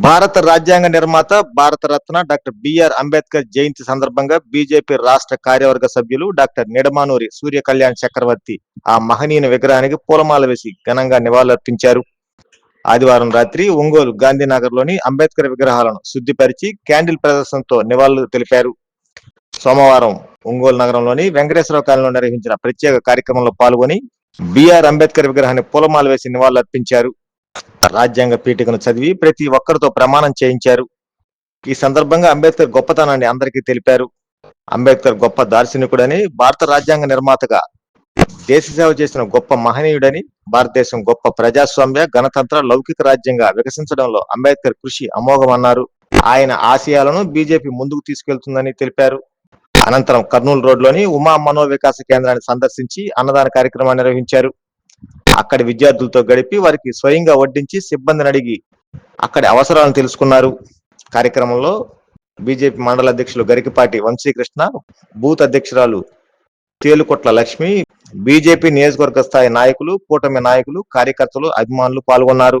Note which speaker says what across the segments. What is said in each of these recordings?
Speaker 1: భారత రాజ్యాంగ నిర్మాత భారత రత్న డాక్టర్ బిఆర్ అంబేద్కర్ జయంతి సందర్భంగా బీజేపీ రాష్ట్ర కార్యవర్గ సభ్యులు డాక్టర్ నిడమానూరి సూర్య కళ్యాణ్ చక్రవర్తి ఆ మహనీయుని విగ్రహానికి పూలమాల వేసి ఘనంగా నివాళులర్పించారు. ఆదివారం రాత్రి ఒంగోలు గాంధీనగర్లోని అంబేద్కర్ విగ్రహాలను శుద్ధిపరిచి క్యాండిల్ ప్రదర్శనతో నివాళులు తెలిపారు. సోమవారం ఒంగోలు నగరంలోని వెంకటేశ్వర కాలనీలో నిర్వహించిన ప్రత్యేక కార్యక్రమంలో పాల్గొని బిఆర్ అంబేద్కర్ విగ్రహాన్ని పూలమాల వేసి నివాళులర్పించారు. రాజ్యాంగ పీఠికను చదివి ప్రతి ఒక్కరితో ప్రమాణం చేయించారు. ఈ సందర్భంగా అంబేద్కర్ గొప్పతనాన్ని అందరికీ తెలిపారు. అంబేద్కర్ గొప్ప దార్శనికుడని భారత రాజ్యాంగ నిర్మాతగా దేశ సేవ చేసిన గొప్ప మహనీయుడని భారతదేశం గొప్ప ప్రజాస్వామ్య గణతంత్ర లౌకిక రాజ్యంగా వికసించడంలో అంబేద్కర్ కృషి అమోఘమన్నారు. ఆయన ఆశయాలను బీజేపీ ముందుకు తీసుకెళ్తుందని తెలిపారు. అనంతరం కర్నూలు రోడ్లోని ఉమా మనోవికాస కేంద్రాన్ని సందర్శించి అన్నదాన కార్యక్రమాన్ని నిర్వహించారు. అక్కడి విద్యార్థులతో గడిపి వారికి స్వయంగా వడ్డించి సిబ్బందిని అడిగి అక్కడి అవసరాలను తెలుసుకున్నారు. కార్యక్రమంలో బీజేపీ మండల అధ్యక్షులు గరికపాటి వంశీకృష్ణ బూత్ అధ్యక్షురాలు తేలుకొట్ల లక్ష్మి బీజేపీ నియోజకవర్గ స్థాయి నాయకులు కూటమి నాయకులు కార్యకర్తలు అభిమానులు పాల్గొన్నారు.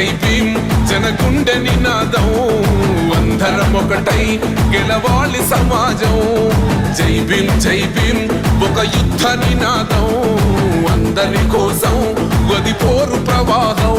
Speaker 2: జై భీం జనగుండె నినాదం అందరం ఒకటై గెలవాలి సమాజం. జై భీం జై భీం ఒక యుద్ధ నినాదం. అందరి కోసం గది పోరు ప్రవాహం.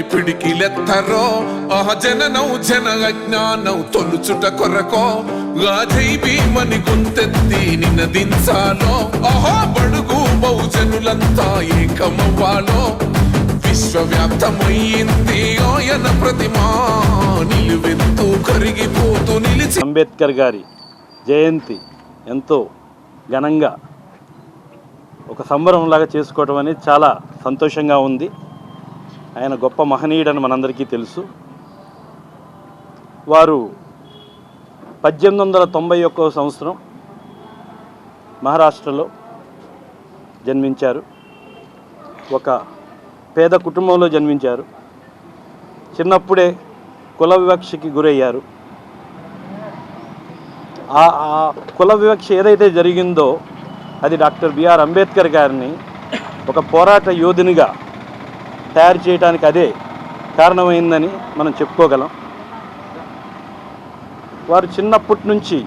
Speaker 2: వర్ధిల్లాలని పిడికిలెత్తరో? ఆ జననౌ జన అజ్ఞానం తొలుచుట కొరకో? గాజై భీమని గుంతెత్తి నినదించాలో ఆహా బడుగు బహుజనులంతా ఏకమవ్వాలో? విశ్వవ్యాప్తమయ్యింది ఆయన ప్రతిమా నిలువెత్తు కరిగిపోతూ నిలిచి.
Speaker 3: అంబేద్కర్ గారి జయంతి ఎంతో ఘనంగా ఒక సంబరంలాగా చేసుకోవటం అనేది చాలా సంతోషంగా ఉంది. ఆయన గొప్ప మహనీయుడని మనందరికీ తెలుసు. వారు పద్దెనిమిది వందల తొంభై ఒక్కవ సంవత్సరం మహారాష్ట్రలో జన్మించారు. ఒక పేద కుటుంబంలో జన్మించారు. చిన్నప్పుడే కుల వివక్షకి గురయ్యారు. ఆ కుల వివక్ష ఏదైతే జరిగిందో అది డాక్టర్ బిఆర్ అంబేద్కర్ గారిని ఒక పోరాట యోధునిగా తయారు చేయడానికి అదే కారణమైందని మనం చెప్పుకోగలం. వారు చిన్నప్పటి నుంచి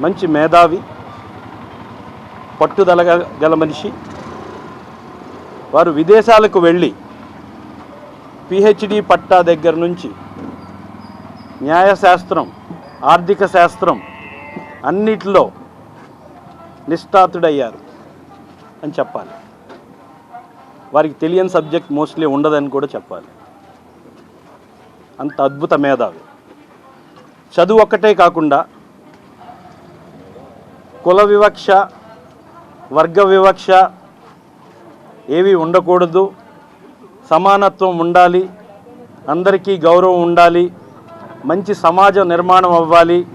Speaker 3: మంచి మేధావి పట్టుదల గల- మనిషి. వారు విదేశాలకు వెళ్ళి పిహెచ్డి పట్టా దగ్గర నుంచి న్యాయశాస్త్రం ఆర్థిక శాస్త్రం అన్నిటిలో నిష్ఠాతుడయ్యారు అని చెప్పాలి. వారికి తెలియని సబ్జెక్ట్ మోస్ట్లీ ఉండదని కూడా చెప్పాలి. అంత అద్భుత మేధావి. చదువు ఒక్కటే కాకుండా కుల వివక్ష వర్గ వివక్ష ఏవి ఉండకూడదు. సమానత్వం ఉండాలి. అందరికీ గౌరవం ఉండాలి. మంచి సమాజ నిర్మాణం అవ్వాలి.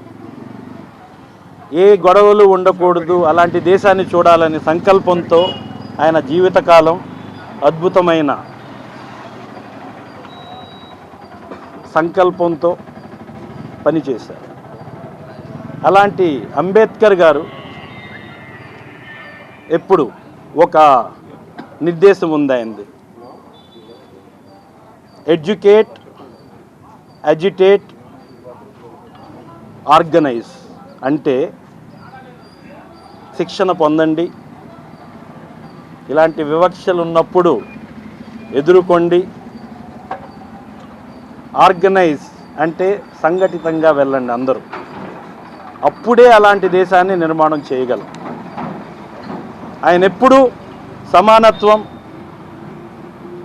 Speaker 3: ఏ గొడవలు ఉండకూడదు. అలాంటి దేశాన్ని చూడాలనే సంకల్పంతో ఆయన జీవితకాలం అద్భుతమైన సంకల్పంతో పనిచేశారు. అలాంటి అంబేద్కర్ గారు ఎప్పుడు ఒక నిర్దేశం ఉంది ఎడ్యుకేట్ అజిటేట్ ఆర్గనైజ్ అంటే శిక్షణ పొందండి ఇలాంటి వివక్షలు ఉన్నప్పుడు ఎదుర్కొండి. ఆర్గనైజ్ అంటే సంఘటితంగా వెళ్ళండి అందరూ. అప్పుడే అలాంటి దేశాన్ని నిర్మాణం చేయగలం. ఆయన ఎప్పుడూ సమానత్వం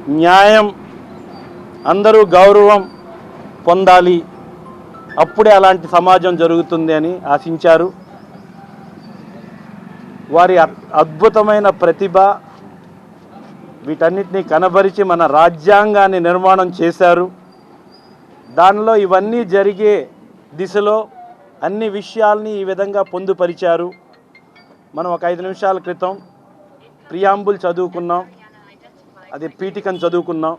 Speaker 3: న్యాయం అందరూ గౌరవం పొందాలి. అప్పుడే అలాంటి సమాజం జరుగుతుంది అని ఆశించారు. వారి అద్- అద్భుతమైన ప్రతిభ వీటన్నిటిని కనబరిచి మన రాజ్యాంగాన్ని నిర్మాణం చేశారు. దానిలో ఇవన్నీ జరిగే దిశలో అన్ని విషయాల్ని ఈ విధంగా పొందుపరిచారు. మనం ఒక ఐదు నిమిషాల క్రితం ప్రియాంబుల్ చదువుకున్నాం. అది పీఠికను చదువుకున్నాం.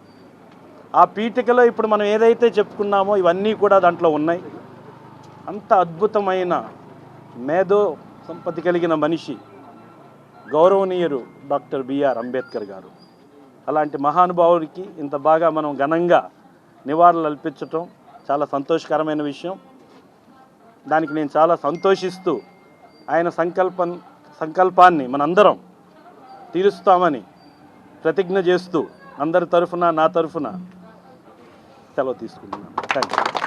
Speaker 3: ఆ పీఠికలో ఇప్పుడు మనం ఏదైతే చెప్పుకున్నామో ఇవన్నీ కూడా దాంట్లో ఉన్నాయి. అంత అద్భుతమైన మేధో సంపత్తి కలిగిన మనిషి గౌరవనీయులు డాక్టర్ బిఆర్ అంబేద్కర్ గారు. అలాంటి మహానుభావుడికి ఇంత బాగా మనం ఘనంగా నివాళులు అల్పించటం చాలా సంతోషకరమైన విషయం. దానికి నేను చాలా సంతోషిస్తూ ఆయన సంకల్పం సంకల్పాన్ని మనందరం తీరుస్తామని ప్రతిజ్ఞ చేస్తూ అందరి తరఫున నా తరఫున సెలవు తీసుకుంటున్నాను. Thank you